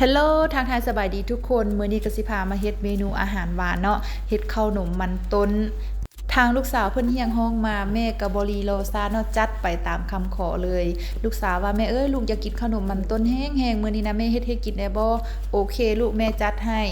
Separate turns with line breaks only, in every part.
ฮัลโหลทางไทยสบายดีทุกคน มื้อนี้ก็สิพามาเฮ็ดเมนูอาหารหวานเนาะ เฮ็ดข้าวหนมมันต้น ทางลูกสาวเพิ่นเฮียงห้องมาแม่ก็บ่รีรอซาเนาะจัดไปตามคำขอเลย ลูกสาวว่าแม่เอ้ยลูกอยากกินขนมมันต้นแห้งๆมื้อนี้นะแม่เฮ็ดให้กินได้บ่โอเคลูกแม่จัดให้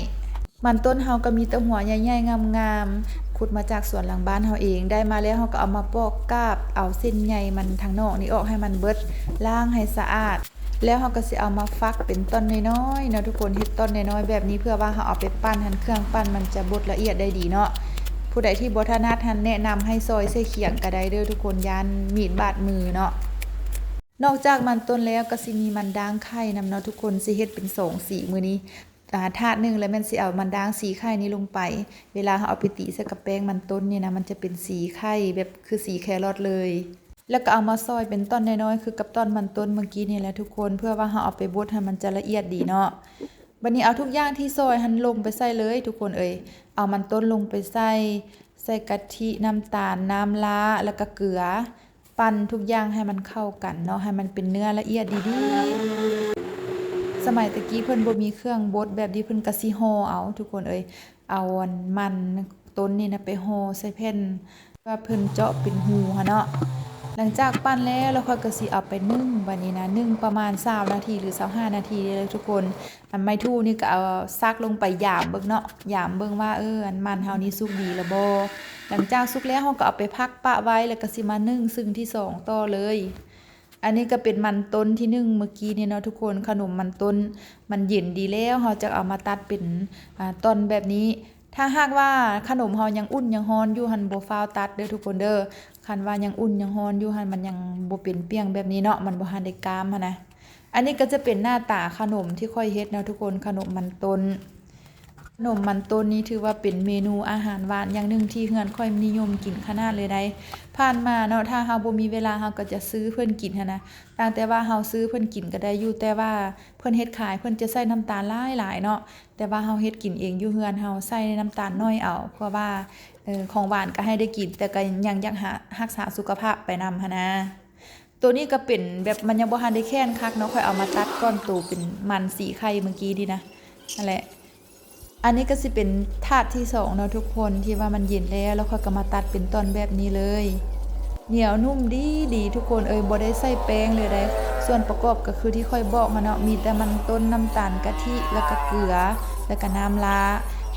มันต้นเฮาก็มีแต่หัวใหญ่ๆงามๆขุดมาจากสวนหลังบ้านเฮาเอง ได้มาแล้วเฮาก็เอามาปอกกาบ เอาเส้นใหญ่มันทางนอกนี่ออกให้มันเบิดล้างให้สะอาด แล้วเราก็สิเอามาฟักเป็นต้นน้อยๆเนาะทุกคนเฮ็ดต้นน้อยๆแบบนี้เพื่อว่าเราเอาไปปั้นหันเครื่องปั้นมันจะบดละเอียดได้ดีเนาะผู้ใดที่บ่ถนัดหันแนะนำให้ซอยใส่เขียงก็ได้เด้อทุกคนยานมีดบาดมือเนาะนอกจากมันต้นแล้วก็สิมีมันด่างไข่นำเนาะทุกคนสิเฮ็ดเป็นสองสีมื้อนี้อ่าถาดหนึงแล้วม่นสิเอามันด่างสีไข่นี้ลงไป เวลาเราเอาไปตีใส่กับแป้งมันต้นเนี่ยนะมันจะเป็นสีไข่แบบคือสีแครอทเลย แล้วก็เอามาซอยเป็นต้นน้อยๆคือกับต้นมันต้นเมื่อกี้นี่แหละทุกคนเพื่อว่าเราเอาไปบดให้มันจะละเอียดดีเนาะบัดนี้เอาทุกอย่างที่ซอยหันลงไปใส่เลย ทุกคนเอ่ยเอามันต้นลงไปใส่ใส่กะทิน้ำตาลน้ำล้าแล้วก็เกลือ ปั่นทุกอย่างให้มันเข้ากันเนาะให้มันเป็นเนื้อละเอียดดีๆ สมัยตะกี้เพิ่นบ่มีเครื่องบดแบบนี้เพิ่นก็สิห่อเอา ทุกคนเอ้ยเอาอันมันต้นนี่นะไปห่อใส่แผ่นว่าเพิ่นเจาะเป็นหูหันเนาะ หลังจากปั้นแล้วแล้วค่อยก็สิเอาไปนึ่งบัดนี้นะนึ่งประมาณ20นาทีหรือ25นาทีเลยทุกคน อันไม้ทู่นี่ก็เอาซักลงไปยามเบิ่งเนาะยามเบิ่งว่าเอออันมันเฮานี่สุกดีล้วบ่หลังจากสุกแล้วเฮาก็เอาไปพักปะไว้แล้วก็สิมานึ่งซึ่งที่สองต่อเลยอันนี้ก็เป็นมันต้นที่นึ่งเมื่อกี้เนี่ยเนาะทุกคนขนมมันต้นมันเย็นดีแล้วเราจะเอามาตัดเป็นอ่าตอนแบบนี้ ถ้าหากว่าขนมเฮายังอุ่นยังฮอนอยู่หันบ่ฟ้าวตัดเด้อทุกคนเด้อคันว่ายังอุ่นยังฮอนอยู่หันมันยังบ่เป็นเปียงแบบนี้เนาะมันบ่ทันได้กามหันนะอันนี้ก็จะเป็นหน้าตาขนมที่ค่อยเฮ็ดนะทุกคนขนมมันต้น ขนมมันต้นนี้ถือว่าเป็นเมนูอาหารหวานอย่างหนึ่งที่เฮือนค่อยนิยมกินขนาดเลยได้ผ่านมาเนาะถ้าเฮาบ่มีเวลาเฮาก็จะซื้อเพิ่นกินหันนะตั้งแต่ว่าเฮาซื้อเพิ่นกินก็ได้อยู่แต่ว่าเพิ่นเฮ็ดขายเพิ่นจะใส่น้ำตาลหลายๆเนาะแต่ว่าเฮาเฮ็ดกินเองอยู่เฮือนเฮาใส่น้ำตาลน้อยเอาเพราะว่าเออของหวานก็ให้ได้กิน แต่ก็ยังอยากหารักษาสุขภาพไปนำหันนะตัวนี้ก็เป็นแบบมันยังบ่ทันได้แค้นคักเนาะค่อยเอามาตัดก้อนโตเป็นมันสีไข่เมื่อกี้ดีนะนั่นแหละ อันนี้ก็สิเป็นถาดที่สองเนาะทุกคนที่ว่ามันเย็นแล้วแล้วค่อยก็มาตัดเป็นตอนแบบนี้เลย เหนียวนุ่มดีดีทุกคนเอ้ยบ่ได้ใส่แป้งเลยได้ส่วนประกอบก็คือที่ค่อยบอกมาเนาะมีแต่มันต้นน้ำตาลกะทิแล้วก็เกลือ แล้วก็น้ำลา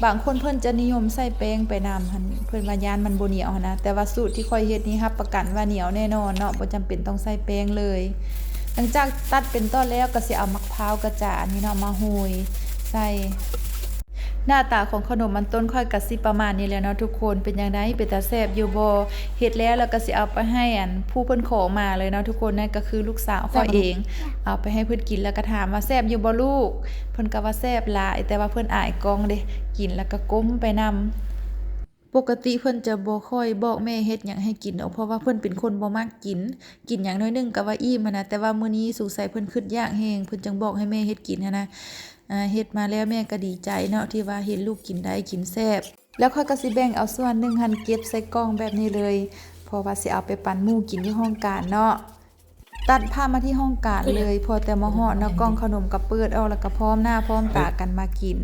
บางคนเพิ่อนจะนิยมใส่แป้งไปนำหันเพิ่อนว่ายานมันบเหนียวนะแต่ว่าสูตรที่ค่อยเฮ็ดนี้ครับประกันว่าเหนียวแน่นอนเนาะบ่จำเป็นต้องใส่แป้งเลย หลังจากตัดเป็นต้นแล้วก็สิเอามะพร้าวกระจาอันนี้เนาะมาโรยใส่ หน้าตาของขนมมันต้นค่อยกะสิประมาณนี้แหล้วเนาะทุกคนเป็นยังไงเป็นตาแซ่บอยู่บ่เฮ็ดแล้วแล้วก็สิเอาไปให้อันผู้เพิ่นขอมาเลยเนาะทุกคนนั่นก็คือลูกสาวข้อยเอง เอาไปให้เพิ่นกินแล้วก็ถามว่าแซ่บอยู่บ่ลูก เพิ่นก็ว่าแซ่บหลายแต่ว่าเพิ่นอายกล้องเด้กินแล้วก็ก้มไปนำปกติเพิ่นจะบ่ค่อยบอกแม่เฮ็ดหยังให้กินดอกเพราะว่าเพิ่นเป็นคนบ่มักกิน กินหยังน้อยหนึงก็ว่าอิ่มหั้นนะแต่ว่ามื้อนี้สงสัยเพิ่นคิดยากแฮงเพิ่นจังบอกให้แม่เฮ็ดกินหั้นนะอ่า เฮ็ดมาแล้วแม่ก็ดีใจเนาะที่ว่าเห็นลูกกินได้กินแซ่บแล้วค่อยก็สิแบ่งเอาส่วนหนึ่งหันเก็บใส่กล่องแบบนี้เลยเพราะว่าสิเอาไปปั่นหมู่กินที่ห้องการเนาะตัดผ้ามาที่ห้องการเลย พอแต่มาหอดเนาะกล่องขนมก็เปิดออกแล้วก็พร้อมหน้าพร้อมตากันมากิน